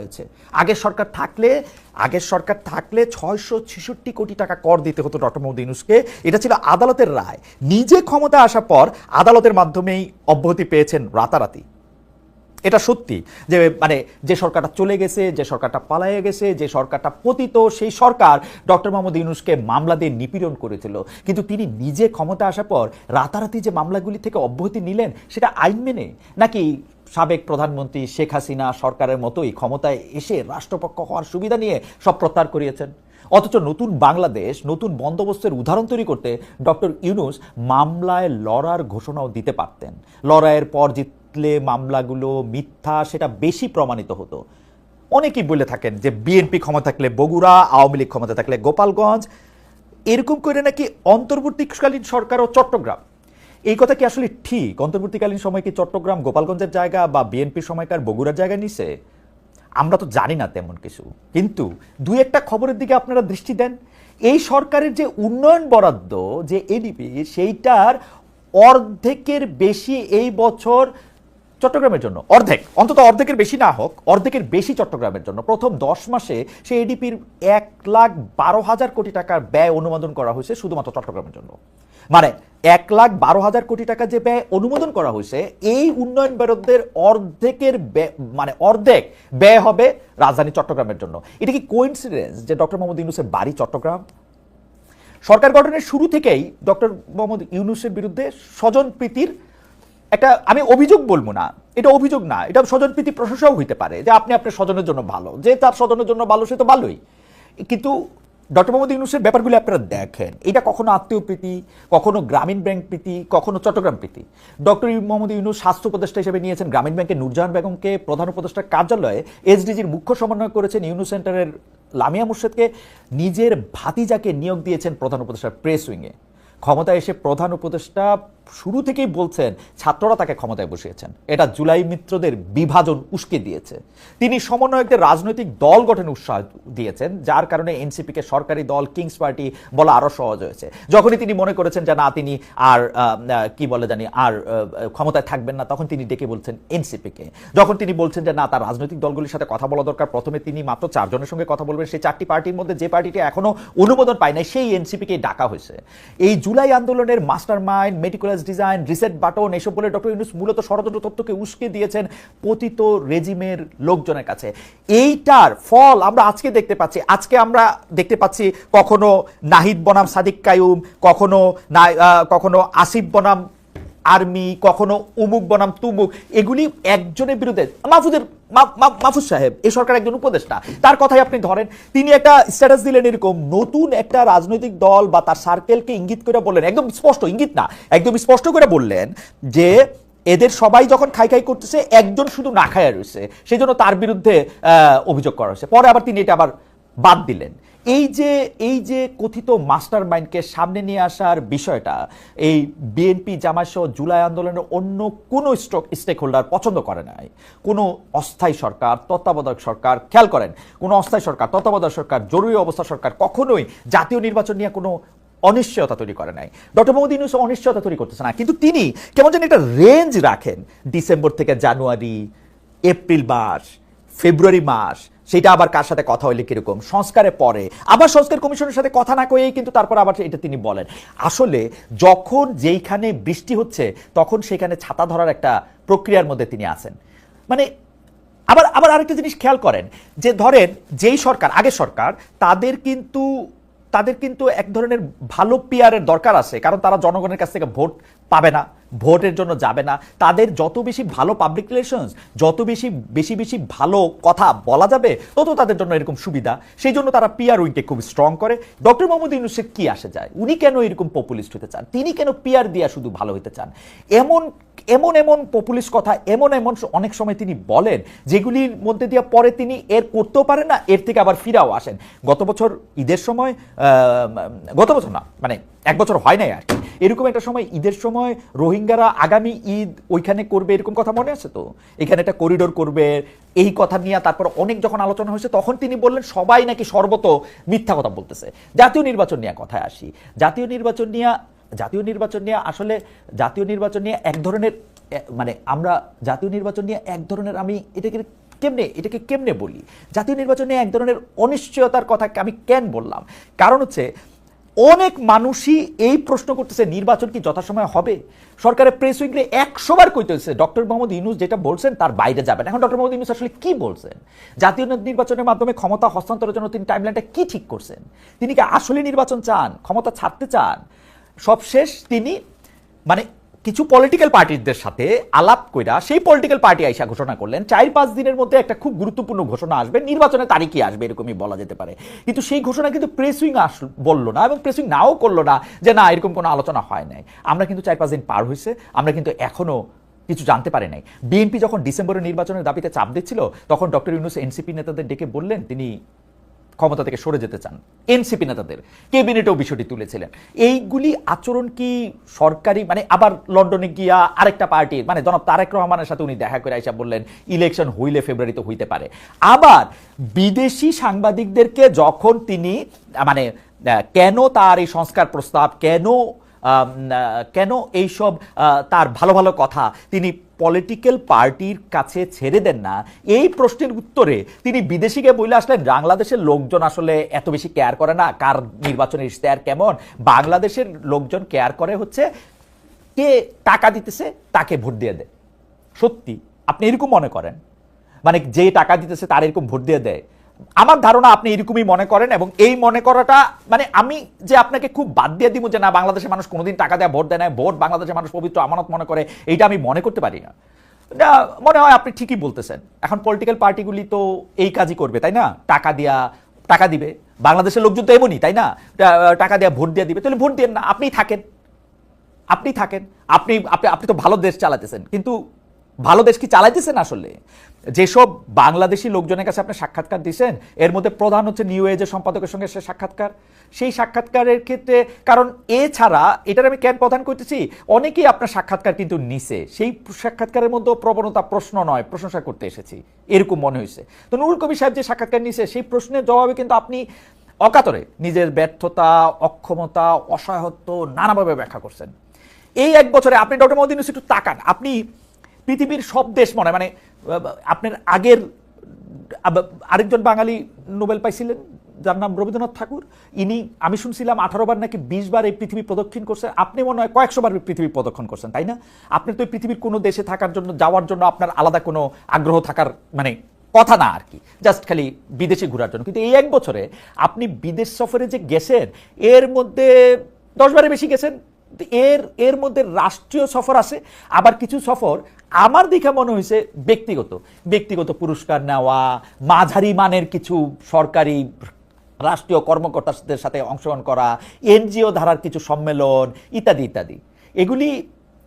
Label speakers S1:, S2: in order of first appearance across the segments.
S1: হয়েছে আগের সরকার থাকলে, আগের সরকার থাকলে ছয়শো ছেষট্টি কোটি টাকা কর দিতে হতো ডক্টর মোহাম্মদ ইউনুসকে। এটা ছিল আদালতের রায়। নিজে ক্ষমতা আসার পর আদালতের মাধ্যমেই অব্যাহতি পেয়েছেন রাতারাতি। এটা সত্যি যে মানে যে সরকারটা চলে গেছে, যে সরকারটা পালায়ে গেছে, যে সরকারটা পতিত, সেই সরকার ডক্টর মোহাম্মদ ইউনুসকে মামলা দিয়ে নিপীড়ন করেছিল। কিন্তু তিনি নিজে ক্ষমতা আসার পর রাতারাতি যে মামলাগুলি থেকে অব্যাহতি নিলেন, সেটা আইন মেনে? নাকি সাবেক প্রধানমন্ত্রী শেখ হাসিনা সরকারের মতোই ক্ষমতায় এসে রাষ্ট্রপক্ষ হওয়ার সুবিধা নিয়ে সব প্রত্যাহার করিয়েছেন। অথচ নতুন বাংলাদেশ, নতুন বন্দোবস্তের উদাহরণ তৈরি করতে ডক্টর ইউনুস মামলায় লড়ার ঘোষণাও দিতে পারতেন। লড়াইয়ের পর জিতলে মামলাগুলো মিথ্যা, সেটা বেশি প্রমাণিত হতো। অনেকেই বলে থাকেন যে বিএনপি ক্ষমতা থাকলে বগুড়া, আওয়ামী লীগ ক্ষমতা থাকলে গোপালগঞ্জ। এরকম করে নাকি অন্তর্বর্তীকালীন সরকার ও চট্টগ্রাম এই কথা কি আসলে ঠিক? অন্তর্বর্তীকালীন সময় কি চট্টগ্রাম, গোপালগঞ্জের জায়গা বা বিএনপির সময়কার বগুড়ার জায়গা নিছে? আমরা তো জানি না তেমন কিছু। কিন্তু দুই একটা খবরের দিকে আপনারা দৃষ্টি দেন। এই সরকারের যে উন্নয়ন বরাদ্দ, যে এডিপি সেইটার অর্ধেকের বেশি এই বছর চট্টগ্রামের জন্য। অর্ধেক, অন্তত অর্ধেকের বেশি না হোক, অর্ধেকের বেশি চট্টগ্রামের জন্য। প্রথম দশ মাসে সেই এডিপির এক লাখ বারো হাজার কোটি টাকার ব্যয় অনুমোদন করা হয়েছে শুধুমাত্র চট্টগ্রামের জন্য। মানে এক লাখ বারো হাজার কোটি টাকা যে ব্যয় অনুমোদন করা হয়েছে, এই উন্নয়ন বরাদ্দের অর্ধেকের মানে অর্ধেক ব্যয় হবে রাজধানী চট্টগ্রামের জন্য। এটা কি কোইন্সিডেন্স যে ডক্টর মোহাম্মদ ইউনুসের বাড়ি চট্টগ্রাম? সরকার গঠনের শুরু থেকেই ডক্টর মোহাম্মদ ইউনুসের বিরুদ্ধে স্বজন প্রীতির একটা, আমি অভিযোগ বলব না, এটা অভিযোগ না, এটা স্বজন প্রীতি প্রশংসাও হইতে পারে যে আপনি আপনার স্বজনের জন্য ভালো, যে তার স্বজনের জন্য ভালো সে তো ভালোই। কিন্তু ডক্টর মোহাম্মদ ইউনুসের ব্যাপারগুলি আপনারা দেখেন। এটা কখনো আত্মীয় প্রীতি, কখনো গ্রামীণ ব্যাংক প্রীতি, কখনো চট্টগ্রাম প্রীতি। ডক্টর মোহাম্মদ ইউনুস স্বাস্থ্য উপদেষ্টা হিসেবে নিয়েছেন গ্রামীণ ব্যাংকের নুরজাহান বেগমকে, প্রধান উপদেষ্টার কার্যালয়ে এসডিজির মুখ্য সমন্বয় করেছেন ইউনু সেন্টারের লামিয়া মুর্শেদকে, নিজের ভাতিজাকে নিয়োগ দিয়েছেন প্রধান উপদেষ্টার প্রেস উইংয়ে। ক্ষমতায় এসে প্রধান উপদেষ্টা শুরু থেকেই বলছেন ছাত্ররা তাকে ক্ষমতায় বসিয়েছেন। এটা জুলাই মিত্রদের বিভাজন উস্কে দিয়েছে। তিনি সমন্বয়কদের রাজনৈতিক দল গঠনে উৎসাহ দিয়েছেন, যার কারণে এনসিপিকে সরকারি দল, কিংস পার্টি বলা আরও সহজ হয়েছে। যখনই তিনি মনে করেছেন যে না, তিনি আর কি বলে জানি, আর ক্ষমতায় থাকবেন না, তখন তিনি ডেকে বলছেন এনসিপিকে। যখন তিনি বলছেন যে না, তার রাজনৈতিক দলগুলির সাথে কথা বলা দরকার, প্রথমে তিনি মাত্র চারজনের সঙ্গে কথা বলবেন, সেই চারটি পার্টির মধ্যে যে পার্টিটি এখনও অনুমোদন পায় নাই, সেই এনসিপিকে ডাকা হয়েছে। এই জুলাই আন্দোলনের master mind meticulous design, reset button এসব বলে ডক্টর ইউনুস মূলত ষড়যন্ত্র তত্ত্বকে উস্কে দিয়েছেন পতিত রেজিমের লোকজনের কাছে। এইটার ফল আমরা আজকে দেখতে পাচ্ছি। আজকে আমরা দেখতে পাচ্ছি কখনো নাহিদ বনাম সাদিক কায়ুম, কখনো কখনো আসিফ বনাম আর্মি, কখনো উমুক, বনাম তুমুক, এগুলি একজনের বিরুদ্ধে। মাহফুজের মাহফুজ সাহেব, এ সরকার একজন উপদেষ্টা। তার কথাই আপনি ধরেন, তিনি একটা স্ট্যাটাস দিলেন এরকম, নতুন একটা রাজনৈতিক দল বা তার সার্কেলকে ইঙ্গিত করে বললেন, একদম স্পষ্ট, ইঙ্গিত না, একদম স্পষ্ট করে বললেন যে, এদের সবাই যখন খাই খাই করতেছে, একজন শুধু না খায়া রয়েছে। সেই জন্য তার বিরুদ্ধে অভিযোগ করা হয়েছে। পরে আবার তিনি এটা আবার বাদ দিলেন। এই যে এই যে কথিত মাস্টার মাইন্ডকে সামনে নিয়ে আসার বিষয়টা, এই বিএনপি জামাত সহ জুলাই আন্দোলনের অন্য কোনো স্টেক হোল্ডার পছন্দ করে নাই। কোনো অস্থায়ী সরকার, তত্ত্বাবধায়ক সরকার, খেয়াল করেন, কোনো অস্থায়ী সরকার, তত্ত্বাবধায়ক সরকার, জরুরি অবস্থা সরকার কখনোই জাতীয় নির্বাচন নিয়ে কোনো অনিশ্চয়তা তৈরি করে নাই। ডক্টর মোহাম্মদ ইউনুস অনিশ্চয়তা তৈরি করতেছে না, কিন্তু তিনি কেমন যেন একটা রেঞ্জ রাখেন। ডিসেম্বর থেকে জানুয়ারি, এপ্রিল মাস, ফেব্রুয়ারি মাস সেটা আবার কার সাথে কথা হইলে কীরকম? সংস্কারে পরে। আবার সংস্কার কমিশনের সাথে কথা না কয়েই কিন্তু তারপর আবার এটা তিনি বলেন। আসলে যখন যেইখানে বৃষ্টি হচ্ছে, তখন সেখানে ছাতা ধরার একটা প্রক্রিয়ার মধ্যে তিনি আছেন। মানে আবার আবার আরেকটা জিনিস খেয়াল করেন, যে ধরেন যেই সরকার আগে সরকার, তাদের কিন্তু তাদের কিন্তু এক ধরনের ভালো পিয়ারের দরকার আছে, কারণ তারা জনগণের কাছ থেকে ভোট পাবে না। ভোটের জন্য যাবে না। তাদের যত বেশি ভালো পাবলিক রিলেশনস যত বেশি বেশি বেশি ভালো কথা বলা যাবে, তত তাদের জন্য এরকম সুবিধা। সেই জন্য তারা পিয়ার উইকে খুব স্ট্রং করে। ডক্টর মোহাম্মদ ইউনুসের কি আসে যায়? উনি কেন এরকম পপুলিস্ট হতে চান? তিনি কেন পিয়ার দিয়া শুধু ভালো হতে চান? এমন এমন এমন পপুলিস্ট কথা, এমন এমন অনেক সময় তিনি বলেন, যেগুলির মধ্যে দিয়ে পরে তিনি এর করতেও পারেন না, এর থেকে আবার ফিরাও আসেন। গত বছর ঈদের সময় গত বছর না মানে এক বছর হয় নাই আর কি। এরকম একটা সময় ঈদের সময় রোহিঙ্গারা আগামী ঈদ ওইখানে করবে এরকম কথা মনে আছে তো? এখানে একটা করিডোর করবে, এই কথা নিয়ে তারপর অনেক যখন আলোচনা হয়েছে তখন তিনি বললেন, সবাই নাকি সর্বত মিথ্যা কথা বলতেছে। জাতীয় নির্বাচন নিয়ে কথায় আসি। জাতীয় নির্বাচন নিয়ে, জাতীয় নির্বাচন নিয়ে আসলে, জাতীয় নির্বাচন নিয়ে এক ধরনের মানে আমরা জাতীয় নির্বাচন নিয়ে এক ধরনের আমি এটাকে কেমনে এটাকে কেমনে বলি? জাতীয় নির্বাচনে এক ধরনের অনিশ্চয়তার কথা আমি কেন বললাম? কারণ হচ্ছে অনেক মানুষই এই প্রশ্ন করতেছে, নির্বাচন কি যথাসময় হবে? সরকারের প্রেস উইংলে একশোবার কইতেছে, ডক্টর মোহাম্মদ ইউনুস যেটা বলছেন তার বাইরে যাবেন। এখন ডক্টর মোহাম্মদ ইউনুস আসলে কি বলছেন? জাতীয় নির্বাচনের মাধ্যমে ক্ষমতা হস্তান্তরের জন্য তিনি টাইমলাইনটা কি ঠিক করছেন? তিনি কি আসলে নির্বাচন চান? ক্ষমতা ছাড়তে চান? সবশেষ তিনি মানে কিছু পলিটিক্যাল পার্টিদের সাথে আলাপ কইরা সেই পলিটিক্যাল পার্টি আইসা ঘোষণা করলেন। চার পাঁচ দিনের মধ্যে একটা খুব গুরুত্বপূর্ণ ঘোষণা আসবে। নির্বাচনের তারিখই আসবে, এরকমই বলা যেতে পারে। কিন্তু সেই ঘোষণা কিন্তু প্রেস উইং আস বলল না এবং প্রেস উইং নাও করল না যে না, এরকম কোনো আলোচনা হয় নাই। আমরা কিন্তু চার পাঁচ দিন পার হয়েছে আমরা কিন্তু এখনও কিছু জানতে পারে নাই। বিএনপি যখন ডিসেম্বরের নির্বাচনের দাবিতে চাপ দিচ্ছিল, তখন ডক্টর ইউনুস এনসিপি নেতাদের ডেকে বললেন, তিনি ক্ষমতা থেকে সরে যেতে চান এনসিপি নেতাদের। ক্যাবিনেটেও বিষয়টি তুলেছিলেন। এইগুলি আচরণ কি সরকারি? মানে আবার লন্ডনে গিয়া আরেকটা পার্টির মানে জনাব তারেক রহমানের সাথে উনি দেখা করে আইসা বললেন, ইলেকশন হইলে ফেব্রুয়ারিতে হইতে পারে। আবার বিদেশি সাংবাদিকদেরকে যখন তিনি মানে কেন তার এই সংস্কার প্রস্তাব, কেন কেন এইসব তার ভালো ভালো কথা তিনি পলিটিক্যাল পার্টির কাছে ছেড়ে দেন না? এই প্রশ্নের উত্তরে তিনি বিদেশিকে বলে আসলেন, বাংলাদেশের লোকজন আসলে এত বেশি কেয়ার করে না, কার নির্বাচনের ইশতেহার কেমন? বাংলাদেশের লোকজন কেয়ার করে হচ্ছে কে টাকা দিতেছে, তাকে ভোট দিয়ে দেয়। সত্যি, আপনি এরকম মনে করেন? মানে যে টাকা দিতেছে, তার এরকম ভোট দিয়ে দেয়। আমার ধারণা আপনি এরকমই মনে করেন এবং এই মনে করাটা মানে আমি যে আপনাকে খুব বাদ দিয়ে দিব যে না, বাংলাদেশের মানুষ কোনোদিন টাকা দেয়, ভোট দেয় না ভোট বাংলাদেশের মানুষ পবিত্র আমানত মনে করে, এইটা আমি মনে করতে পারি না। মনে হয় আপনি ঠিকই বলতেছেন। এখন পলিটিক্যাল পার্টিগুলি তো এই কাজই করবে, তাই না? টাকা দিয়া, টাকা দিবে। বাংলাদেশের লোকজন তো এমনই, তাই না? টাকা দেয়া, ভোট দিয়ে দিবে। তাহলে ভোট দেন না, আপনি থাকেন। আপনি থাকেন। আপনি আপনি আপনি তো ভালো দেশ চালাতেছেন। কিন্তু ভালো দেশ কি চালাইতেছেন আসলে? যেসব বাংলাদেশি লোকজনের কাছে আপনি সাক্ষাৎকার দিয়েছেন এর মধ্যে প্রধান হচ্ছে নিউ এজের সম্পাদকের সঙ্গে সে সাক্ষাৎকার। সেই সাক্ষাৎকারের ক্ষেত্রে, কারণ এছাড়া এটার আমি কেন প্রধান করতেছি, অনেকেই আপনার সাক্ষাৎকার কিন্তু নিছে। সেই সাক্ষাৎকারের মধ্যেও প্রবণতা প্রশ্ন নয়, প্রশংসা করতে এসেছি। এরকম মনে হয়েছে। তো নুরুল কবির সাহেব যে সাক্ষাৎকার নিছে, সেই প্রশ্নের জবাবে কিন্তু আপনি অকাতরে নিজের ব্যর্থতা, অক্ষমতা, অসহায়ত্ব নানাভাবে ব্যাখ্যা করছেন। এই এক বছরে আপনি ডক্টর মোদী ইউনুস একটু তাকান। আপনি পৃথিবীর সব দেশ মনে মানে আপনার আগের আরেকজন বাঙালি নোবেল পাইছিলেন, যার নাম রবীন্দ্রনাথ ঠাকুর। ইনি, আমি শুনছিলাম আঠারো বার নাকি বিশ বার এই পৃথিবী প্রদক্ষিণ করছেন। আপনি মনে হয় কয়েকশো বার পৃথিবী প্রদক্ষিণ করছেন, তাই না? আপনি তো পৃথিবীর কোনো দেশে থাকার জন্য, যাওয়ার জন্য আপনার আলাদা কোনো আগ্রহ থাকার মানে কথা না আর কি। জাস্ট খালি বিদেশে ঘোরার জন্য। কিন্তু এই এক বছরে আপনি বিদেশ সফরে যে গেছেন, এর মধ্যে দশ বারে বেশি গেছেন এর এর মধ্যে রাষ্ট্রীয় সফর আছে, আবার কিছু সফর আমার দেখে মনে হয়েছে ব্যক্তিগত ব্যক্তিগত পুরস্কার নেওয়া, মাঝারি মানের কিছু সরকারি রাষ্ট্রীয় কর্মকর্তাদের সাথে অংশগ্রহণ করা, এনজিও ধারার কিছু সম্মেলন, ইত্যাদি ইত্যাদি। এগুলি,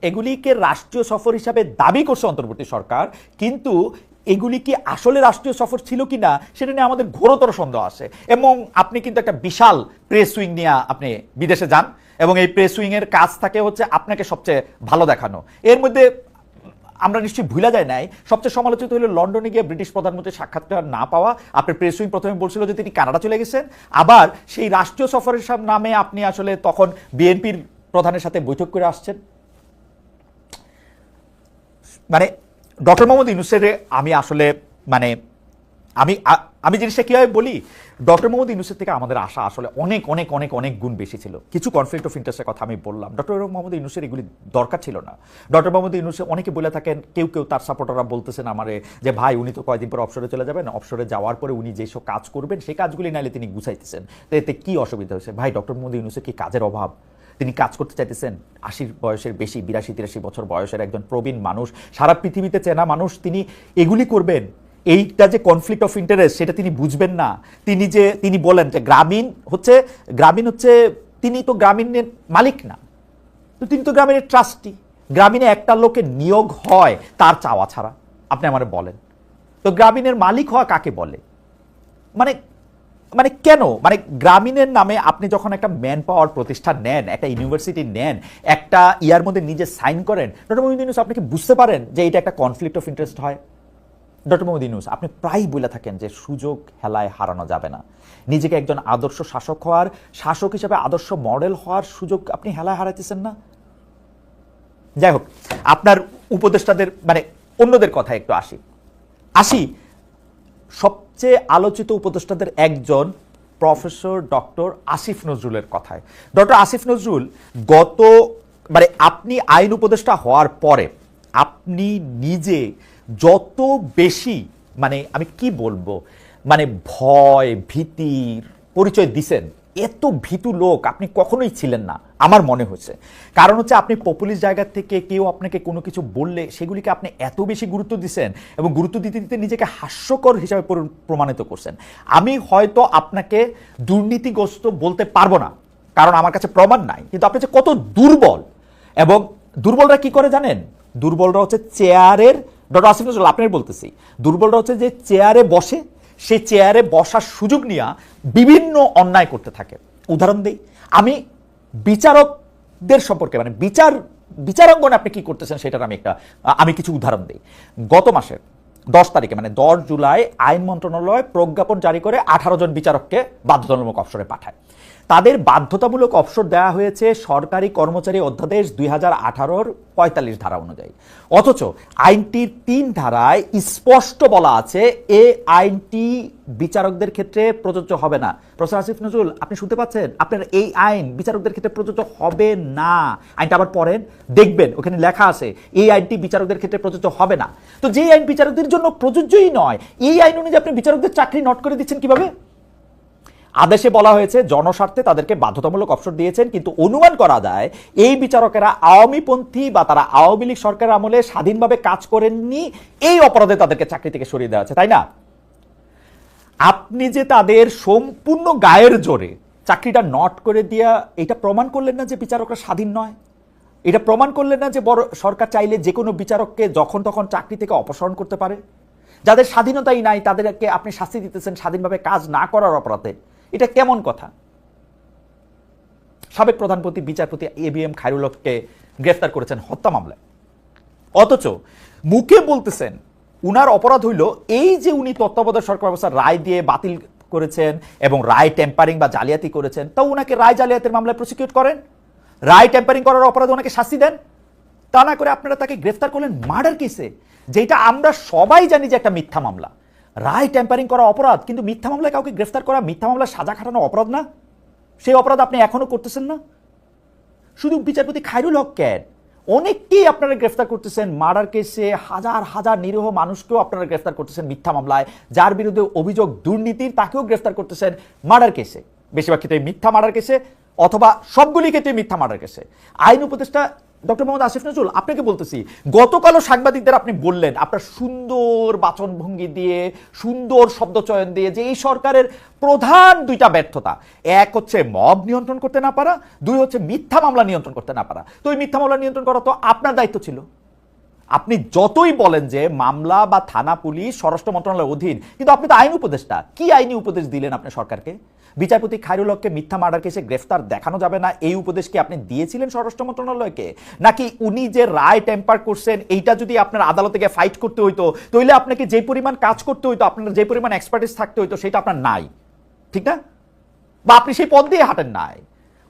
S1: এগুলিকে রাষ্ট্রীয় সফর হিসাবে দাবি করছে অন্তর্বর্তী সরকার, কিন্তু এগুলি কি আসলে রাষ্ট্রীয় সফর ছিল কি না, সেটা নিয়ে আমাদের ঘোরতর সন্দেহ আছে। এবং আপনি কিন্তু একটা বিশাল প্রেস উইং নিয়ে আপনি বিদেশে যান, এবং এই প্রেস উইং এর কাজ থাকে হচ্ছে আপনাকে সবচেয়ে ভালো দেখানো। এর মধ্যে আমরা নিশ্চয়ই ভুলা যায় নাই। সবচেয়ে সমালোচিত হলো লন্ডনে গিয়ে ব্রিটিশ প্রধানমন্ত্রী সাক্ষাৎকার না পাওয়া। আপনার প্রেস উইং প্রথমে বলছিল যে তিনি কানাডা চলে গেছেন। আবার সেই রাষ্ট্রীয় সফরের সব নামে আপনি আসলে তখন বিএনপির প্রধানের সাথে বৈঠক করে আসছেন। মানে ডক্টর মোহাম্মদ ইউনুসের আমি আসলে মানে আমি আমি জিনিসটা কীভাবে বলি? ডক্টর মোহাম্মদ ইউনুসের থেকে আমাদের আশা আসলে অনেক অনেক অনেক অনেক গুণ বেশি ছিল। কিছু কনফ্লিক্ট অফ ইন্টারেস্টের কথা আমি বললাম। ডক্টর মোহাম্মদ ইউনুসের এগুলি দরকার ছিল না। ডক্টর মোহাম্মদ ইউনুসে, অনেকে বলে থাকেন, কেউ কেউ তার সাপোর্টাররা বলতেছেন আমারে যে, ভাই, উনি তো কয়েকদিন পর অবসরে চলে যাবেন। অবসরে যাওয়ার পরে উনি যেসব কাজ করবেন, সেই কাজগুলি নাইলে তিনি গুছাইতেছেন। তো এতে কী অসুবিধা হয়েছে? ভাই, ডক্টর মোহাম্মদ ইউনুসের কি কাজের অভাব? তিনি কাজ করতে চাইতেছেন? আশির বয়সের বেশি, বিরাশি, তিরাশি বছর বয়সের একজন প্রবীণ মানুষ, সারা পৃথিবীতে চেনা মানুষ, তিনি এগুলি করবেন। এইটা যে কনফ্লিক্ট অফ ইন্টারেস্ট সেটা তিনি বুঝবেন না। তিনি যে, তিনি বলেন যে গ্রামীণ হচ্ছে গ্রামীণ হচ্ছে, তিনি তো গ্রামীণের মালিক না। তো তিনি তো গ্রামীণের ট্রাস্টি গ্রামীণে একটা লোকের নিয়োগ হয়, তার চাওয়া ছাড়া। আপনি আমার বলেন। তো গ্রামীণের মালিক হওয়া কাকে বলে? মানে মানে কেন? মানে গ্রামীণের নামে আপনি যখন একটা ম্যান পাওয়ার প্রতিষ্ঠান নেন, একটা ইউনিভার্সিটি নেন, একটা ইয়ার মধ্যে নিজে সাইন করেন ডক্টর আপনি কি বুঝতে পারেন যে এটা একটা কনফ্লিক্ট অফ ইন্টারেস্ট হয়? ডক্টর মোহাম্মদ ইউনুস, আপনি প্রায়ই বলে থাকেন যে সুযোগ হেলায় হারানো যাবে না। নিজেকে একজন আদর্শ শাসক হওয়ার, শাসক হিসেবে আদর্শ মডেল হওয়ার সুযোগ আপনি হেলায় হারাইতেছেন না? যাই হোক, আপনার উপদেষ্টাদের মানে অন্যদের কথা একটু আসি। আসি, সবচেয়ে আলোচিত উপদেষ্টাদের একজন প্রফেসর ডক্টর আসিফ নজরুলের কথায়। ডক্টর আসিফ নজরুল, গত মানে আপনি আইন উপদেষ্টা হওয়ার পরে, আপনি নিজে যত বেশি মানে আমি কি বলব মানে ভয় ভীতির পরিচয় দিছেন, এত ভীতু লোক আপনি কখনোই ছিলেন না, আমার মনে হয়েছে কারণ হচ্ছে আপনি পপুলিস্ট জায়গা থেকে কেউ আপনাকে কোনো কিছু বললে সেগুলিকে আপনি এত বেশি গুরুত্ব দিচ্ছেন এবং গুরুত্ব দিতে দিতে নিজেকে হাস্যকর হিসাবে প্রমাণিত করছেন। আমি হয়তো আপনাকে দুর্নীতিগ্রস্ত বলতে পারব না, কারণ আমার কাছে প্রমাণ নাই, কিন্তু আপনি যে কত দুর্বল। এবং দুর্বলরা কি করে জানেন? দুর্বলরা হচ্ছে চেয়ারের ডক্টর আসিফ নজরুল, আপনার বলতেছি, দুর্বলরা হচ্ছে যে চেয়ারে বসে, সেই চেয়ারে বসার সুযোগ নিয়ে বিভিন্ন অন্যায় করতে থাকে। উদাহরণ দিই, আমি বিচারকদের সম্পর্কে মানে বিচার, বিচারাঙ্গনে আপনি কি করতেছেন সেটার আমি একটা, আমি কিছু উদাহরণ দিই। গত মাসের দশ তারিখে মানে দশ জুলাই, আইন মন্ত্রণালয় প্রজ্ঞাপন জারি করে আঠারো জন বিচারককে বাধ্যতামূলক অবসরে পাঠায়। তাদের বাধ্যতামূলক অবসর দেওয়া হয়েছে সরকারি কর্মচারী অধ্যাদেশ দুই হাজার আঠারোর পঁয়তাল্লিশ ধারা অনুযায়ী। অথচ আইনটির তিন ধারায় স্পষ্ট বলা আছে, এ আইনটি বিচারকদের ক্ষেত্রে প্রযোজ্য হবে না। প্রফেসর আসিফ নজরুল, আপনি শুনতে পাচ্ছেন? আপনার এই আইন বিচারকদের ক্ষেত্রে প্রযোজ্য হবে না। আইনটা আবার পড়েন, দেখবেন, ওখানে লেখা আছে, এই আইনটি বিচারকদের ক্ষেত্রে প্রযোজ্য হবে না। তো যেই আইন বিচারকদের জন্য প্রযোজ্যই নয়, এই আইন অনুযায়ী আপনি বিচারকদের চাকরি নট করে দিচ্ছেন কীভাবে? আদেশে বলা হয়েছে, জনস্বার্থে তাদেরকে বাধ্যতামূলক অবসর দিয়েছেন, কিন্তু অনুমান করা যায় এই বিচারকেরা আওয়ামীপন্থী বা তারা আওয়ামী লীগ সরকারের আমলে স্বাধীনভাবে কাজ করেননি, এই অপরাধে তাদেরকে চাকরি থেকে সরিয়ে দেওয়া আছে তাই না? আপনি যে তাদের সম্পূর্ণ গায়ের জোরে চাকরিটা নট করে দিয়া এটা প্রমাণ করলেন না যে বিচারকরা স্বাধীন নয়? এটা প্রমাণ করলেন না যে বড় সরকার চাইলে যে কোনো বিচারককে যখন তখন চাকরি থেকে অপসারণ করতে পারে? যাদের স্বাধীনতাই নাই, তাদেরকে আপনি শাস্তি দিতেছেন স্বাধীনভাবে কাজ না করার অপরাধে। এটা কেমন কথা? সাবেক প্রধানমন্ত্রী বিচারপতি এ বি এম খায়রুল হককে গ্রেফতার করেছেন হত্যা মামলায়। অথচ মুখে বলতেছেন, উনার অপরাধ হইল এই যে উনি তত্ত্বাবধায়ক সরকার ব্যবস্থার রায় দিয়ে বাতিল করেছেন এবং রায় টেম্পারিং বা জালিয়াতি করেছেন, তাও উনাকে রায় জালিয়াতির মামলায় প্রসিকিউট করেন। রায় টেম্পারিং করার অপরাধে ওনাকে শাস্তি দেন। তা না করে আপনারা তাকে গ্রেফতার করলেন মার্ডার কেসে, যেটা আমরা সবাই জানি যে একটা মিথ্যা মামলা। রায় ট্যাম্পারিং করা অপরাধ, কিন্তু মিথ্যা মামলায় কাউকে গ্রেফতার করা, মিথ্যা মামলায় সাজা খাটানো অপরাধ না? সেই অপরাধ আপনি এখনও করতেছেন না? শুধু বিচারপতি খায়রুল হক ক্যান অনেককেই আপনারা গ্রেফতার করতেছেন, মার্ডার কেসে হাজার হাজার নিরীহ মানুষকেও আপনারা গ্রেফতার করতেছেন মিথ্যা মামলায়, যার বিরুদ্ধে অভিযোগ দুর্নীতির তাকেও গ্রেফতার করতেছেন মার্ডার কেসে। বেশিরভাগ ক্ষেত্রে মিথ্যা মার্ডার কেসে, অথবা সবগুলি ক্ষেত্রে মিথ্যা মার্ডার কেসে। আইন উপদেষ্টা ডক্টর মোহাম্মদ আসিফ নজরুল, আপনাকে বলতেছি, গতকালও সাংবাদিকদের আপনি বললেন, আপনার সুন্দর বাচনভঙ্গি দিয়ে, সুন্দর শব্দচয়ন দিয়ে যে এই সরকারের প্রধান দুইটা ব্যর্থতা, এক হচ্ছে মব নিয়ন্ত্রণ করতে না পারা, দুই হচ্ছে মিথ্যা মামলা নিয়ন্ত্রণ করতে না পারা। তো ওই মিথ্যা মামলা নিয়ন্ত্রণ করা তো আপনার দায়িত্ব ছিল। আপনি যতই বলেন যে মামলা বা থানা, পুলিশ, স্বরাষ্ট্র মন্ত্রণালয়ের অধীন, কিন্তু আপনি তো আইন উপদেষ্টা। কি আইনি উপদেশ দিলেন আপনি সরকারকে? বিচারপতি খায়রুল হককে মিথ্যা মার্ডার কেসে গ্রেফতার দেখানো যাবে না। এই উপদেশ কি আপনি দিয়েছিলেন স্বরাষ্ট্র মন্ত্রণালয়কে? নাকি উনি যে রায় টেম্পার করছেন, এইটা যদি আপনার আদালতে গিয়ে ফাইট করতে হইতো তাহলে আপনাকে যে পরিমাণ কাজ করতে হইতো, আপনার যে পরিমাণ এক্সপার্টিস থাকতে হইতো, সেটা আপনার নাই। ঠিক না? বা আপনি সেই পথ দিয়ে হাঁটেন নাই।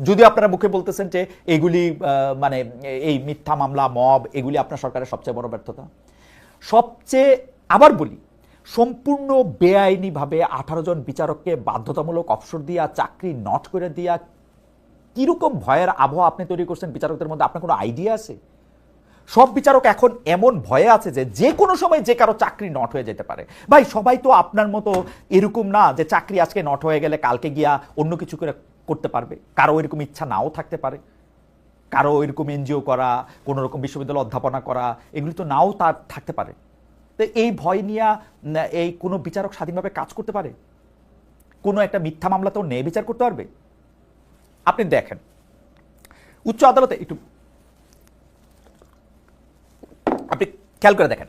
S1: যদি আপনারা মুখে বলতেছেন যে এগুলি মানে এই মিথ্যা মামলা, মব, এগুলি আপনার সরকারের সবচেয়ে বড় ব্যর্থতা। সবচেয়ে, আবার বলি, সম্পূর্ণ বেআইনিভাবে আঠারো জন বিচারককে বাধ্যতামূলক অবসর দিয়া, চাকরি নট করে দিয়া, কীরকম ভয়ের আবহাওয়া আপনি তৈরি করছেন বিচারকদের মধ্যে? আপনার কোনো আইডিয়া আছে? সব বিচারক এখন এমন ভয়ে আছে যে যে কোনো সময় যে কারও চাকরি নট হয়ে যেতে পারে। ভাই, সবাই তো আপনার মতো এরকম না যে চাকরি আজকে নট হয়ে গেলে কালকে গিয়া অন্য কিছু করে করতে পারবে। কারও এরকম ইচ্ছা নাও থাকতে পারে। কারও এরকম এনজিও করা, কোনো রকম বিশ্ববিদ্যালয় অধ্যাপনা করা, এগুলি তো নাও তার থাকতে পারে। তো এই ভয় নিয়ে এই কোনো বিচারক স্বাধীনভাবে কাজ করতে পারে? কোনো একটা মিথ্যা মামলাতেও ন্যায় বিচার করতে পারবে? আপনি দেখেন, উচ্চ আদালতে একটু, আপনি খেয়াল করে দেখেন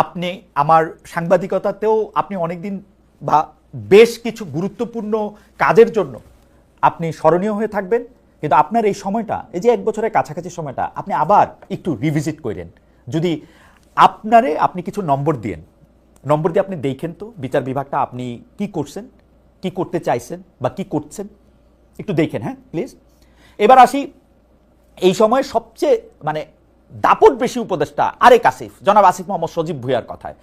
S1: আপনি আমার সাংবাদিকতাতেও আপনি অনেকদিন বা বেশ কিছু গুরুত্বপূর্ণ কাজের জন্য আপনি স্মরণীয় হয়ে থাকবেন। কিন্তু আপনার এই সময়টা, এই যে এক বছরের কাছাকাছি সময়টা, আপনি আবার একটু রিভিজিট করেন। যদি আপনারে আপনি কিছু নম্বর দিয়েন, নম্বর দিয়ে আপনি দেখেন তো বিচার বিভাগটা আপনি কি করছেন, কি করতে চাইছেন বা কি করছেন, একটু দেখেন হ্যাঁ প্লিজ এবার আসি, এই সময় সবচেয়ে মানে দাপট বেশি উপদেষ্টা আরেক আসিফ। জনাব আসিফ মোহাম্মদ সজীব ভুইয়ার কথায়।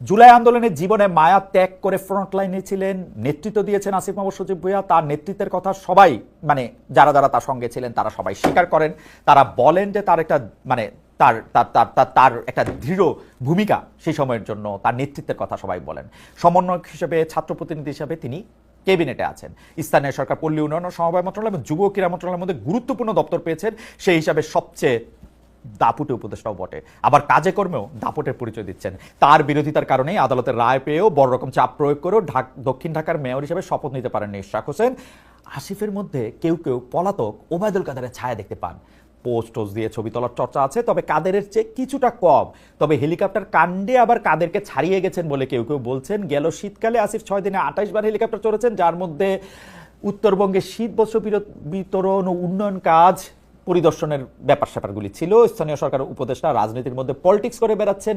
S1: জুলাই আন্দোলনের জীবনে মায়া ত্যাগ করে ফ্রন্ট লাইনে ছিলেন, নেতৃত্ব দিয়েছেন আসিফ মোহাম্মদ সজীব ভুইয়া। তার নেতৃত্বের কথা সবাই মানে যারা যারা তার সঙ্গে ছিলেন, তারা সবাই স্বীকার করেন। তারা বলেন যে তার একটা মানে তার তার তার তার তার একটা দৃঢ় ভূমিকা সেই সময়ের জন্য তার নেতৃত্বের কথা সবাই বলেন। সমন্বয়ক হিসেবে, ছাত্র প্রতিনিধি হিসেবে তিনি ক্যাবিনেটে আছেন। স্থানীয় সরকার পল্লী উন্নয়ন ও সমবায় মন্ত্রণালয় এবং যুব ক্রীড়া মন্ত্রণালয়ের মধ্যে গুরুত্বপূর্ণ দপ্তর পেয়েছেন। সেই হিসাবে সবচেয়ে দাপুটে উপদেষ্টাও বটে। আবার কাজে কর্মেও দাপটের পরিচয় দিচ্ছেন। তার বিরোধিতার কারণেই আদালতের রায় পেয়েও বড় রকম চাপ প্রয়োগ করেও ঢাক, দক্ষিণ ঢাকার মেয়র হিসেবে শপথ নিতে পারেননি ইশরাক হোসেন। আসিফের মধ্যে কেউ কেউ পলাতক ওবায়দুল কাদারের ছায়া দেখতে পান। পোস্ট দিয়ে ছবি তোলার চর্চা আছে, তবে কাদেরের চেয়ে কিছুটা কম। তবে হেলিকপ্টার কাণ্ডে আবার কাদেরকে ছাড়িয়ে গেছেন বলে কেউ কেউ বলছেন। গেল শীতকালে আসিফ ছয় দিনে আঠাইশ বার হেলিকপ্টার চড়েছেন, যার মধ্যে উত্তরবঙ্গে শীত বস্ত্র বিতরণ ও উন্নয়ন কাজ পরিদর্শনের ব্যাপার স্যাপারগুলি ছিল। স্থানীয় সরকার উপদেষ্টা রাজনীতির মধ্যে পলিটিক্স করে বেড়াচ্ছেন।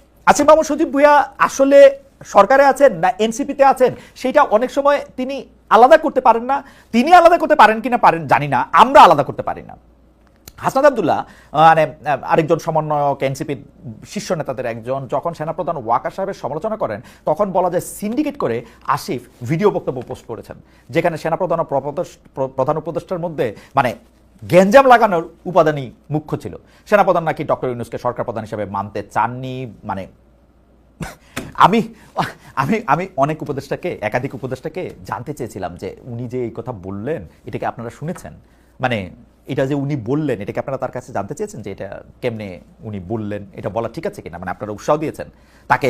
S1: আসিফ মাহমুদ সজীব ভুইয়া আসলে সরকারে আছেন না এনসিপিতে আছেন? সেটা অনেক সময় তিনি আলাদা করতে পারেন না। তিনি আলাদা করতে পারেন কিনা পারেন জানি না। আমরা আলাদা করতে পারি না। হাসনাদ আবদুল্লাহ মানে আরেকজন সমন্বয়ক, এনসিপির শীর্ষ নেতাদের একজন, যখন সেনাপ্রধান ওয়াকার সাহেবের সমালোচনা করেন, তখন বলা যায় সিন্ডিকেট করে আসিফ ভিডিও বক্তব্য পোস্ট করেছেন, যেখানে সেনাপ্রধান প্রধান উপদেষ্টার মধ্যে মানে গ্যাঞ্জাম লাগানোর উপাদানই মুখ্য ছিল। সেনাপ্রধান নাকি ডক্টর ইউনুসকে সরকার প্রধান হিসেবে মানতে চাননি মানে আমি আমি আমি অনেক উপদেষ্টাকে, একাধিক উপদেষ্টাকে জানতে চেয়েছিলাম যে উনি যে এই কথা বললেন এটাকে আপনারা শুনেছেন? মানে এটা যে উনি বললেন এটাকে আপনারা তার কাছে জানতে চেয়েছেন যে এটা কেমনে উনি বললেন? এটা বলা ঠিক আছে কিনা? মানে আপনারা উৎসাহ দিয়েছেন। তাকে,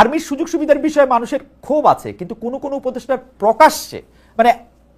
S1: আর্মির সুযোগ সুবিধার বিষয়ে মানুষের ক্ষোভ আছে, কিন্তু কোনো কোনো উপদেষ্টার প্রকাশ্যে মানে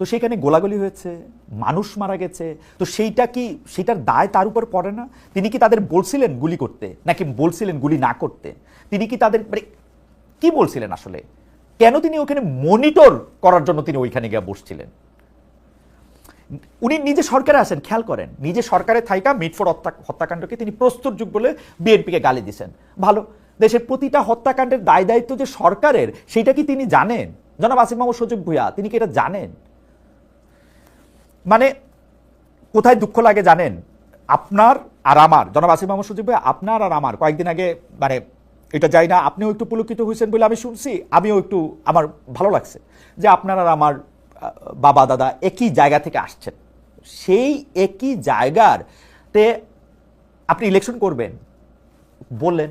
S1: তো সেখানে গোলাগুলি হয়েছে, মানুষ মারা গেছে। তো সেইটা কি, সেটার দায় তার উপর পড়ে না? তিনি কি তাদের বলছিলেন গুলি করতে, নাকি বলছিলেন গুলি না করতে? তিনি কি তাদের মানে কি বলছিলেন আসলে? কেন তিনি ওখানে মনিটর করার জন্য তিনি ওইখানে গিয়ে বসছিলেন? উনি নিজে সরকারে আসেন খেয়াল করেন। নিজে সরকারে থাইকা মিটফোর হত্যা, হত্যাকাণ্ডকে তিনি প্রস্তুত যুগ বলে বিএনপিকে গালি দিছেন। ভালো, দেশের প্রতিটা হত্যাকাণ্ডের দায় দায়িত্ব যে সরকারের, সেটা কি তিনি জানেন? জনাব আসিফ মাহমুদ সজীব ভুইয়া, তিনি কি এটা জানেন? মানে কোথায় দুঃখ লাগে জানেন? আপনার আর আমার, জনাব আসিফ সজীব ভাই, আপনার আর আমার। কয়েকদিন আগে মানে এটা যাই না, আপনিও একটু পুলকিত হয়েছেন বলে আমি শুনছি, আমিও একটু, আমার ভালো লাগছে যে আপনার আর আমার বাবা, দাদা একই জায়গা থেকে আসছেন। সেই একই জায়গার তে আপনি ইলেকশন করবেন, বললেন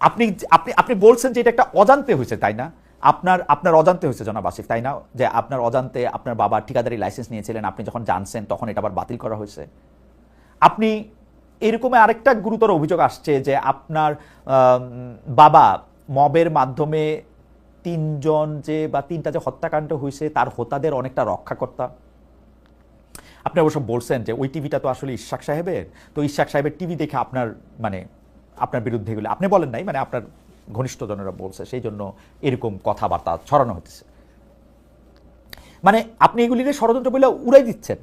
S1: আপনি আপনি আপনি বলছেন যে এটা একটা অজান্তে হয়েছে, তাই না? আপনার আপনার অজান্তে হয়েছে জনাব আসিফ, তাই না? যে আপনার অজান্তে আপনার বাবা ঠিকাদারি লাইসেন্স নিয়েছিলেন, আপনি যখন জানছেন তখন এটা আবার বাতিল করা হয়েছে। আপনি এরকম আরেকটা গুরুতর অভিযোগ আসছে যে আপনার বাবা মবের মাধ্যমে তিনজন যে বা তিনটা যে হত্যাকাণ্ড হয়েছে, তার হোতাদের অনেকটা রক্ষাকর্তা। আপনি অবশ্য বলছেন যে ওই টিভিটা তো আসলে ইশাক সাহেবের। তো ইশাক সাহেবের টিভি দেখে আপনার মানে আপনার বিরুদ্ধে এগুলো। আপনি বলেন নাই মানে আপনার ঘনিষ্ঠজনেরা বলছে, সেই জন্য এরকম কথাবার্তা ছড়ানো হতেছে মানে আপনি এগুলিকে ষড়যন্ত্র বলে উড়াই দিচ্ছেন।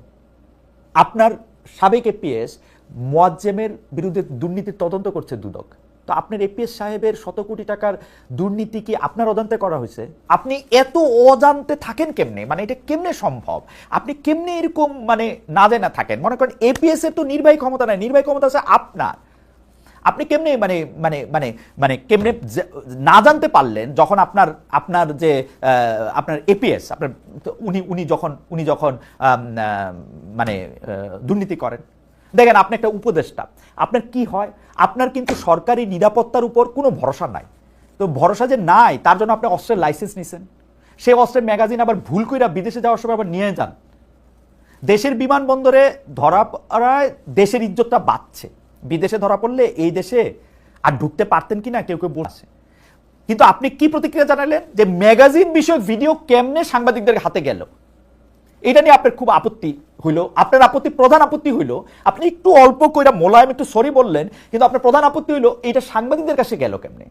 S1: আপনার সাবেক এপিএস মোয়াজ্জেমের বিরুদ্ধে দুর্নীতির তদন্ত করছে দুদক। তো আপনার এপিএস সাহেবের শত কোটি টাকার দুর্নীতি কি আপনার অজান্তে করা হয়েছে? আপনি এত অজান্তে থাকেন কেমনে? মানে এটা কেমনে সম্ভব? আপনি কেমনে এরকম মানে না জানা থাকেন? মনে করেন এপিএস এর তো নির্বাহী ক্ষমতা নাই, নির্বাহী ক্ষমতা আছে আপনার। আপনি কেমনে মানে মানে মানে মানে কেমনে না জানতে পারলেন যখন আপনার আপনার যে আপনার এপিএস আপনার উনি উনি যখন উনি যখন মানে দুর্নীতি করেন। দেখেন, আপনি একটা উপদেষ্টা। আপনার কি হয়? আপনার কিন্তু সরকারি নিরাপত্তার উপর কোনো ভরসা নাই। তো ভরসা যে নাই, তার জন্য আপনি অস্ত্রের লাইসেন্স নিছেন। সেই অস্ত্রের ম্যাগাজিন আবার ভুল কইরা বিদেশে যাওয়ার সময় আবার নিয়ে যান। দেশের বিমানবন্দরে ধরা পড়ায় দেশের ইজ্জতটা বাড়ছে। বিদেশে ধরা পড়লে এই দেশে আর ঢুকতে পারতেন কিনা কেউ কেউ বলছে। কিন্তু আপনি কি প্রতিক্রিয়া জানালেন যে ম্যাগাজিন বিষয়ক ভিডিও কেমনে সাংবাদিকদের হাতে গেল? এটা নিয়ে আপনার খুব আপত্তি হইল। আপনার আপত্তি, প্রধান আপত্তি হইল। আপনি একটু অল্প কইরা মোলায়েম, একটু সরি বললেন, কিন্তু আপনার প্রধান আপত্তি হইল, এটা সাংবাদিকদের কাছে গেল কেমনে?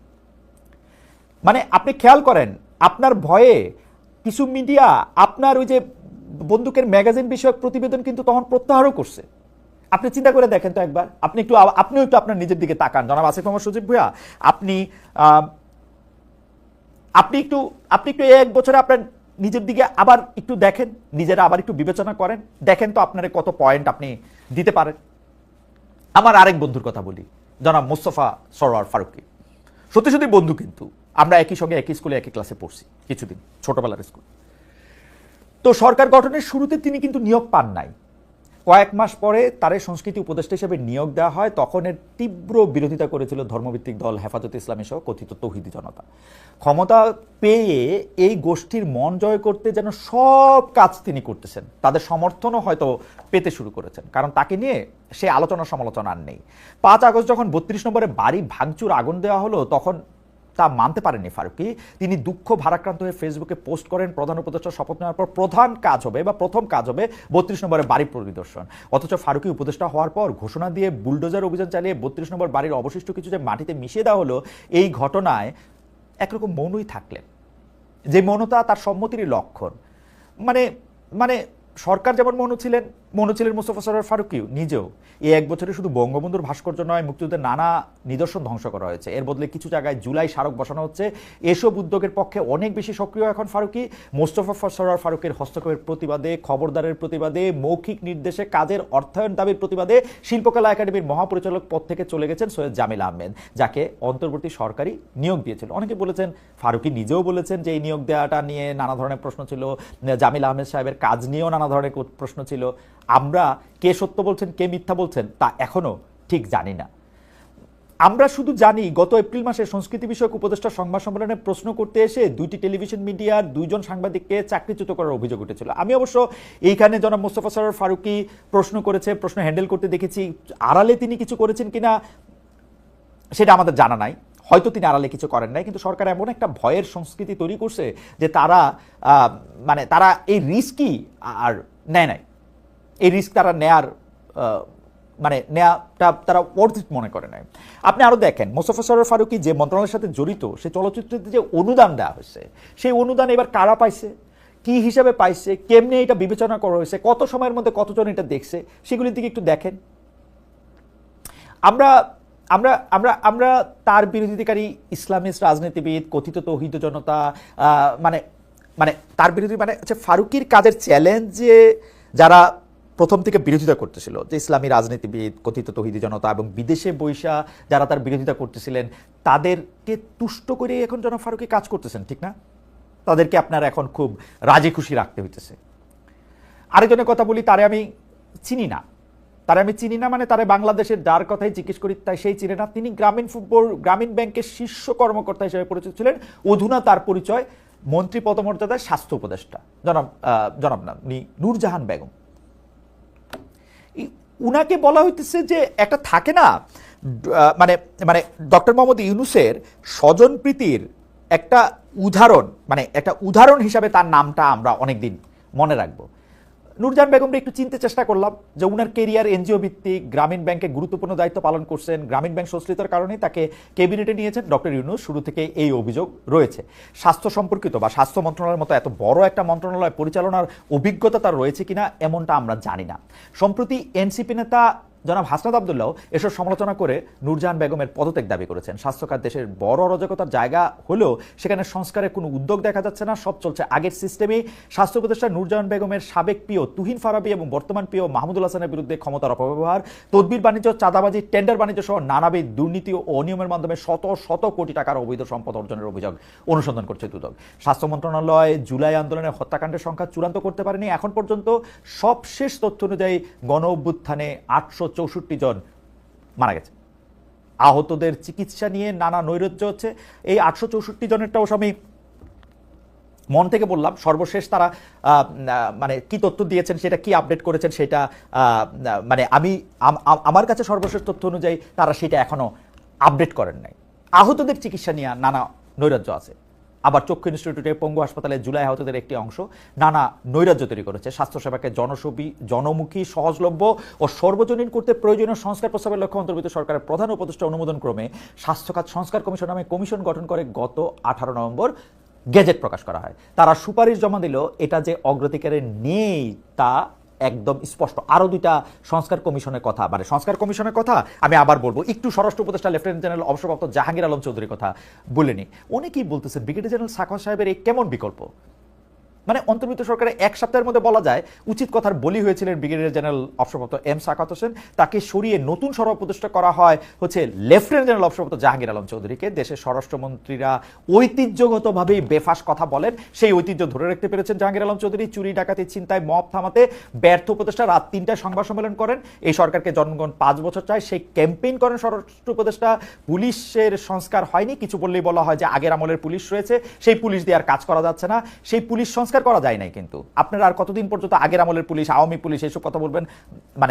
S1: মানে আপনি খেয়াল করেন, আপনার ভয়ে কিছু মিডিয়া, আপনার ওই যে বন্দুকের ম্যাগাজিন বিষয়ক প্রতিবেদন কিন্তু তখন প্রত্যাহারও করছে। আপনি চিন্তা করে দেখেন তো একবার। আপনি একটু আপনিও একটু আপনার নিজের দিকে তাকান। জনাব আসিফ মোহাম্মদ সজীব ভুয়া আপনি আপনি একটু আপনি একটু এক বছরে আপনার নিজের দিকে আবার একটু দেখেন, নিজেরা আবার একটু বিবেচনা করেন, দেখেন তো আপনার কত পয়েন্ট আপনি দিতে পারেন। আমার আরেক বন্ধুর কথা বলি, জনাব মোস্তফা সরোয়ার ফারুকি সত্যি সত্যি বন্ধু কিন্তু, আমরা একই সঙ্গে একই স্কুলে একই ক্লাসে পড়ছি কিছুদিন, ছোটবেলার স্কুল। তো সরকার গঠনের শুরুতে তিনি কিন্তু নিয়োগ পান নাই। কয়েক মাস পরে তারে সংস্কৃতি উপদেষ্টা হিসেবে নিয়োগ দেওয়া হয়। তখন এর তীব্র বিরোধিতা করেছিল ধর্মভিত্তিক দল হেফাজত ইসলামী সহ কথিত তৌহিদি জনতা। ক্ষমতা পেয়ে এই গোষ্ঠীর মন জয় করতে যেন সব কাজ তিনি করতেছেন। তাদের সমর্থনও হয়তো পেতে শুরু করেছেন। কারণ তাকে নিয়ে সে আলোচনা সমালোচনা আর নেই। পাঁচ আগস্ট যখন বত্রিশ নম্বরে বাড়ি ভাঙচুর আগুন দেওয়া হলো, তখন তা মানতে পারেননি ফারুকি। তিনি দুঃখ ভারাক্রান্ত হয়ে ফেসবুকে পোস্ট করেন, প্রধান উপদেষ্টা শপথ নেওয়ার পর প্রধান কাজ হবে বা প্রথম কাজ হবে বত্রিশ নম্বরের বাড়ি পরিদর্শন। অথচ ফারুকি উপদেষ্টা হওয়ার পর ঘোষণা দিয়ে বুলডোজার অভিযান চালিয়ে বত্রিশ নম্বর বাড়ির অবশিষ্ট কিছু যে মাটিতে মিশিয়ে দেওয়া হলো, এই ঘটনায় একরকম মৌনই থাকলেন। যে মৌনতা তার সম্মতিরই লক্ষণ। মানে মানে সরকার যেমন মৌন ছিলেন মৌন ছিলেন মুস্তফা সরোয়ার ফারুকিও নিজেও। এই এক বছরে শুধু বঙ্গবন্ধুর ভাস্কর্য নয় মুক্তিযুদ্ধের নানা নিদর্শন ধ্বংস করা হয়েছে। এর বদলে কিছু জায়গায় জুলাই স্মারক বসানো হচ্ছে। এসব উদ্যোগের পক্ষে অনেক বেশি সক্রিয় এখন ফারুকি মোস্তফা সরোয়ার ফারুকের হস্তক্ষেপের প্রতিবাদে, খবরদারের প্রতিবাদে, মৌখিক নির্দেশে, কাজের অর্থায়ন দাবির প্রতিবাদে শিল্পকলা একাডেমির মহাপরিচালক পদ থেকে চলে গেছেন সৈয়দ জামিল আহমেদ, যাকে অন্তর্বর্তী সরকারি নিয়োগ দিয়েছিল। অনেকে বলেছেন ফারুকি নিজেও বলেছেন যে এই নিয়োগ দেওয়াটা নিয়ে নানা ধরনের প্রশ্ন ছিল। জামিল আহমেদ সাহেবের কাজ নিয়েও নানা ধরনের প্রশ্ন ছিল। আমরা কে সত্য বলছেন, কে মিথ্যা বলছেন, তা এখনও ঠিক জানি না। আমরা শুধু জানি, গত এপ্রিল মাসে সংস্কৃতি বিষয়ক উপদেষ্টা সংবাদ সম্মেলনে প্রশ্ন করতে এসে দুইটি টেলিভিশন মিডিয়ার দুইজন সাংবাদিককে চাকরিচ্যুত করার অভিযোগ উঠেছিল। আমি অবশ্য এইখানে জনাব মোস্তফা সরোয়ার ফারুকি প্রশ্ন করেছে, প্রশ্ন হ্যান্ডেল করতে দেখেছি, আড়ালে তিনি কিছু করেছেন কিনা সেটা আমাদের জানা নাই। হয়তো তিনি আড়ালে কিছু করেন নাই, কিন্তু সরকার এমন একটা ভয়ের সংস্কৃতি তৈরি করছে যে তারা মানে তারা এই রিস্কই আর নেয় নাই। এই রিস্ক তারা নেয়ার মানে নেয়াটা তারা অর্থিত মনে করে নাই। আপনি আরও দেখেন, মোস্তফা সরোয়ার ফারুকি যে মন্ত্রণালয়ের সাথে জড়িত, সে চলচ্চিত্রতে যে অনুদান দেওয়া হয়েছে, সেই অনুদান এবার কারা পাইছে? কি হিসাবে পাইছে? কেমনে এটা বিবেচনা করা হয়েছে? কত সময়ের মধ্যে কতজন এটা দেখছে? সেগুলির দিকে একটু দেখেন। আমরা আমরা আমরা আমরা তার বিরোধিতাকারী ইসলামিস্ট রাজনীতিবিদ, কথিত তৌহিদ জনতা মানে মানে তার বিরোধী মানে হচ্ছে ফারুকির কাজের চ্যালেঞ্জে যারা প্রথম থেকে বিরোধিতা করতেছিল যে ইসলামী রাজনীতিবিদ, কথিত তহিদি জনতা এবং বিদেশে বৈশা যারা তার বিরোধিতা করতেছিলেন, তাদেরকে তুষ্ট করে এখন জনাব ফারুকি কাজ করতেছেন, ঠিক না? তাদেরকে আপনার এখন খুব রাজি খুশি রাখতে হইতেছে। আরেকজনের কথা বলি, তারে আমি চিনি না। তারে আমি চিনি না মানে তারে বাংলাদেশের যার কথাই জিজ্ঞেস করি, তাই সেই চিনে না। তিনি গ্রামীণ ফুটবল, গ্রামীণ ব্যাংকের শীর্ষ কর্মকর্তা হিসেবে পরিচিত ছিলেন। অধুনা তার পরিচয় মন্ত্রী পদমর্যাদায় স্বাস্থ্য উপদেষ্টা। জনাব জনাব না উনি নূরজাহান বেগম। উনাকে বলা হইতেছে যে একটা থাকে না মানে মানে ডক্টর মোহাম্মদ ইউনুসের স্বজনপ্রীতির একটা উদাহরণ মানে একটা উদাহরণ হিসাবে তার নামটা আমরা অনেকদিন মনে রাখব। নূরজাহান বেগমকে একটু চিনতে চেষ্টা করলাম যে উনার কেরিয়ার এনজিও ভিত্তিক, গ্রামীণ ব্যাংকে গুরুত্বপূর্ণ দায়িত্ব পালন করছেন। গ্রামীণ ব্যাংক সংশ্লিতার কারণে তাকে ক্যাবিনেটে নিয়েছেন ডক্টর ইউনুস। শুরু থেকে এই অভিযোগ রয়েছে। স্বাস্থ্য সম্পর্কিত বা স্বাস্থ্য মন্ত্রণালয়ের মতো এত বড় একটা মন্ত্রণালয় পরিচালনার অভিজ্ঞতা তার রয়েছে কিনা, এমনটা আমরা জানি না। সম্প্রতি এনসিপি নেতা জনাব হাসনাত আবদুল্লাহ এসব সমালোচনা করে নূরজাহান বেগমের পদত্যাগ দাবি করেছেন। স্বাস্থ্যখাত দেশের বড় অরাজকতার জায়গা হলেও সেখানে সংস্কারের কোনো উদ্যোগ দেখা যাচ্ছে না, সব চলছে আগের সিস্টেমেই। স্বাস্থ্য উপদেষ্টা নূরজাহান বেগমের সাবেক প্রিয় তুহিন ফারাবি এবং বর্তমান প্রিয় মাহমুদুল হাসানের বিরুদ্ধে ক্ষমতার অপব্যবহার, তদবির বাণিজ্য, চাঁদাবাজি, টেন্ডার বাণিজ্য সহ নানাবিধ দুর্নীতি ও অনিয়মের মাধ্যমে শত শত কোটি টাকার অবৈধ সম্পদ অর্জনের অভিযোগ অনুসন্ধান করছে দুদক। স্বাস্থ্য মন্ত্রণালয় জুলাই আন্দোলনের হত্যাকাণ্ডের সংখ্যা চূড়ান্ত করতে পারেনি। এখন পর্যন্ত সবশেষ তথ্য অনুযায়ী গণ অভ্যুত্থানে আটশো চৌষট্টি জন মারা গেছে। আহতদের চিকিৎসা নিয়ে নানা নৈরাজ্য হচ্ছে। এই আটশো চৌষট্টি জনেরটাও আমি মন থেকে বললাম, সর্বশেষ তারা মানে কি তথ্য দিয়েছেন, সেটা কি আপডেট করেছেন সেটা মানে আমি, আম- আম- আমার কাছে সর্বশেষ তথ্য অনুযায়ী তারা সেটা এখনও আপডেট করেন নাই। আহতদের চিকিৎসা নিয়ে নানা নৈরাজ্য আছে। আবার চক্ষু ইনস্টিটিউটে পঙ্গু হাসপাতালে জুলাই আহতদের একটি অংশ নানা নৈরাজ্য তৈরি করেছে। স্বাস্থ্যসেবাকে জনসবী, জনমুখী, সহজলভ্য ও সর্বজনীন করতে প্রয়োজনীয় সংস্কার প্রস্তাবের লক্ষ্য অন্তর্ভুক্ত সরকারের প্রধান উপদেষ্টা অনুমোদন ক্রমে স্বাস্থ্যখাত সংস্কার কমিশন নামে কমিশন গঠন করে গত আঠারো নভেম্বর গেজেট প্রকাশ করা হয়। তারা সুপারিশ জমা দিল এটা যে অগ্রাধিকারে নেই তা একদম স্পষ্ট। আরও দুইটা সংস্কার কমিশনের কথা। মানে সংস্কার কমিশনের কথা আমি আবার বলব। একটু স্বরাষ্ট্র উপদেষ্টা লেফটেন্যান্ট জেনারেল অবসরপ্রাপ্ত জাহাঙ্গীর আলম চৌধুরীর কথা বলেনি অনেকেই বলতেছেন? ব্রিগেডিয়ার জেনারেল সাখাওয়াত সাহেবের এই কেমন বিকল্প? মানে অন্তর্ভুক্ত সরকারের এক সপ্তাহের মধ্যে বলা যায়, উচিত কথার বলি হয়েছিলেন ব্রিগেডিয়ার জেনারেল অবসরপ্রাপ্ত এম সাকাত হোসেন। তাকে সরিয়ে নতুন সরব প্রতিষ্ঠা করা হয় হচ্ছে লেফটেন্যান্ট জেনারেল অবসরপ্রাপ্ত জাহাঙ্গীর আলম চৌধুরীকে। দেশের স্বরাষ্ট্রমন্ত্রীরা ঐতিহ্যগতভাবেই বেফাস কথা বলেন। সেই ঐতিহ্য ধরে রাখতে পেরেছেন জাহাঙ্গীর আলম চৌধুরী। চুরি, ডাকাতি চিন্তায় মব থামাতে ব্যর্থ উপদেষ্টা রাত তিনটায় সংবাদ সম্মেলন করেন। এই সরকারকে জনগণ পাঁচ বছর চায়। সেই ক্যাম্পেইন করেন স্বরাষ্ট্র উপদেষ্টা। পুলিশের সংস্কার হয়নি। কিছু বললেই বলা হয় যে আগের আমলের পুলিশ রয়েছে। সেই পুলিশ দিয়ে আর কাজ করা যাচ্ছে না। সেই পুলিশ সংস্কার করা যায় নাই কিন্তু। আপনারা আর কতদিন পর্যন্ত আগের আমলের পুলিশ, আওয়ামী পুলিশ এইসব কথা বলবেন? মানে